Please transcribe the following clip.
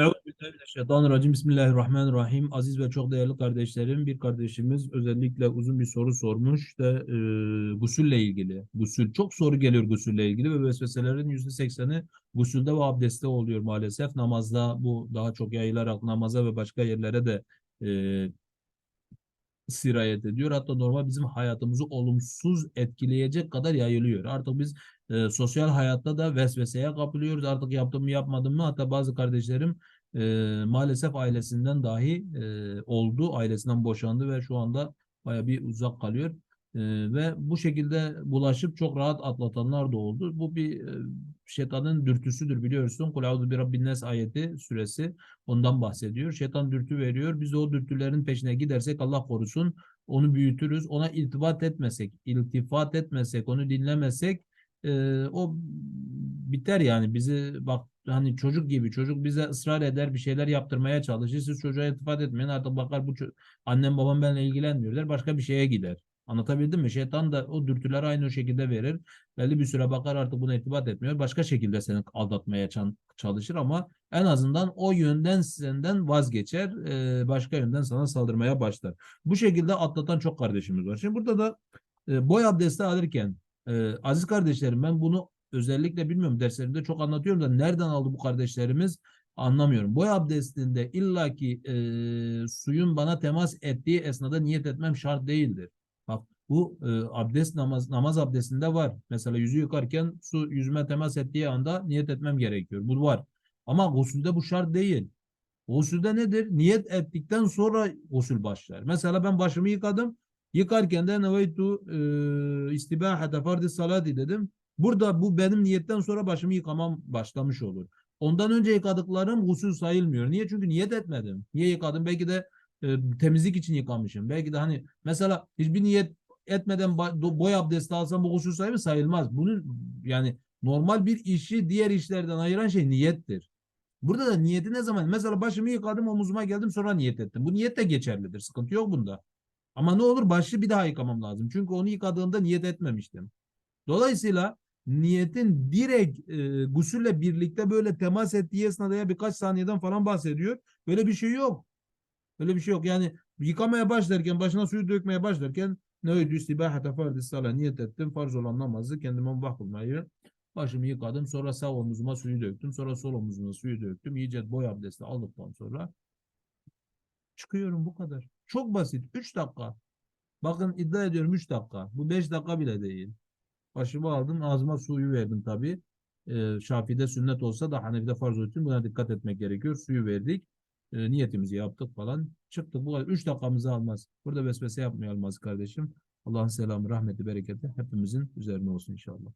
Euzubillahimineşşeytanirracim. Bismillahirrahmanirrahim. Aziz ve çok değerli kardeşlerim, bir kardeşimiz özellikle uzun bir soru sormuş İşte e, gusülle ilgili. Gusül, çok soru geliyor gusülle ilgili ve vesveselerin yüzde sekseni gusülde ve abdestte oluyor maalesef. Namazda bu daha çok yayılarak namaza ve başka yerlere de e, sirayet ediyor. Hatta normal bizim hayatımızı olumsuz etkileyecek kadar yayılıyor. Artık biz e, sosyal hayatta da vesveseye kapılıyoruz. Artık yaptım mı yapmadım mı? Hatta bazı kardeşlerim e, maalesef ailesinden dahi e, oldu. Ailesinden boşandı ve şu anda baya bir uzak kalıyor. E, ve bu şekilde bulaşıp çok rahat atlatanlar da oldu. Bu bir e, şeytanın dürtüsüdür biliyorsun. Kul auzu bi rabbin nas ayeti süresi ondan bahsediyor. Şeytan dürtü veriyor. Biz o dürtülerin peşine gidersek Allah korusun onu büyütürüz. Ona iltifat etmesek, iltifat etmesek, onu dinlemesek e, o biter yani. Bizi bak hani çocuk gibi çocuk bize ısrar eder bir şeyler yaptırmaya çalışır. Siz çocuğa iltifat etmeyin artık bakar bu annem babam benimle ilgilenmiyor der. Başka bir şeye gider. Anlatabildim mi? Şeytan da o dürtüler aynı şekilde verir. Belli bir süre bakar artık buna irtibat etmiyor. Başka şekilde seni aldatmaya çalışır ama en azından o yönden senden vazgeçer. başka yönden sana saldırmaya başlar. Bu şekilde atlatan çok kardeşimiz var. Şimdi burada da boy abdesti alırken aziz kardeşlerim ben bunu özellikle bilmiyorum derslerimde çok anlatıyorum da nereden aldı bu kardeşlerimiz anlamıyorum. Boy abdestinde illaki e, suyun bana temas ettiği esnada niyet etmem şart değildir. Bak bu e, abdest namaz namaz abdestinde var. Mesela yüzü yıkarken su yüzüme temas ettiği anda niyet etmem gerekiyor. Bu var. Ama gusülde bu şart değil. Gusülde nedir? Niyet ettikten sonra gusül başlar. Mesela ben başımı yıkadım. Yıkarken de neveytu e, istibahate fardi salati dedim. Burada bu benim niyetten sonra başımı yıkamam başlamış olur. Ondan önce yıkadıklarım gusül sayılmıyor. Niye? Çünkü niyet etmedim. Niye yıkadım? Belki de e, temizlik için yıkamışım. Belki de hani mesela hiçbir niyet etmeden boy abdesti alsam bu gusül sayılır sayılmaz. Bunun yani normal bir işi diğer işlerden ayıran şey niyettir. Burada da niyeti ne zaman? Mesela başımı yıkadım omuzuma geldim sonra niyet ettim. Bu niyet de geçerlidir. Sıkıntı yok bunda. Ama ne olur başı bir daha yıkamam lazım. Çünkü onu yıkadığımda niyet etmemiştim. Dolayısıyla niyetin direkt e, gusülle birlikte böyle temas ettiği esnada ya birkaç saniyeden falan bahsediyor. Böyle bir şey yok. Böyle bir şey yok. Yani yıkamaya başlarken, başına suyu dökmeye başlarken ne öydü istibahate fardi sala niyet ettim. Farz olan namazı kendime mubah kılmayı başımı yıkadım. Sonra sağ omuzuma suyu döktüm. Sonra sol omuzuma suyu döktüm. İyice boy abdesti aldıktan sonra çıkıyorum bu kadar. Çok basit. 3 dakika. Bakın iddia ediyorum 3 dakika. Bu 5 dakika bile değil. Başımı aldım. Ağzıma suyu verdim tabii. Ee, Şafi'de sünnet olsa da Hanefi'de farz için buna dikkat etmek gerekiyor. Suyu verdik. E, niyetimizi yaptık falan. Çıktık. Bu kadar. Üç dakikamızı almaz. Burada vesvese yapmayalım kardeşim. Allah'ın selamı, rahmeti, bereketi hepimizin üzerine olsun inşallah.